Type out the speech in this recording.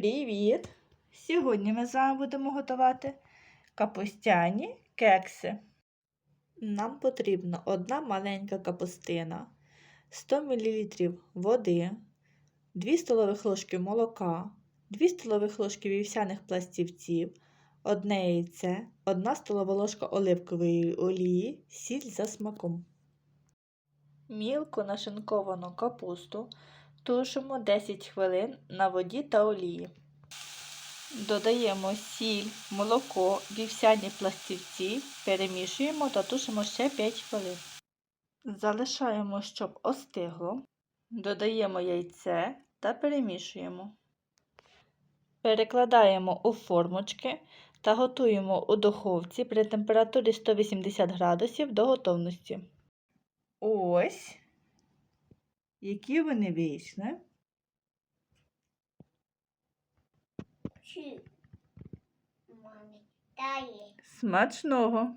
Привіт! Сьогодні ми з вами будемо готувати капустяні кекси. Нам потрібно одна маленька капустина, 100 мл води, 2 столових ложки молока, 2 столових ложки вівсяних пластівців, одне яйце, 1 столова ложка оливкової олії, сіль за смаком. Мілко нашинковану капусту тушимо 10 хвилин на воді та олії. Додаємо сіль, молоко, вівсяні пластівці, перемішуємо та тушимо ще 5 хвилин. Залишаємо, щоб остигло. Додаємо яйце та перемішуємо. Перекладаємо у формочки та готуємо у духовці при температурі 180 градусів до готовності. Ось які вони вийшли. Смачного!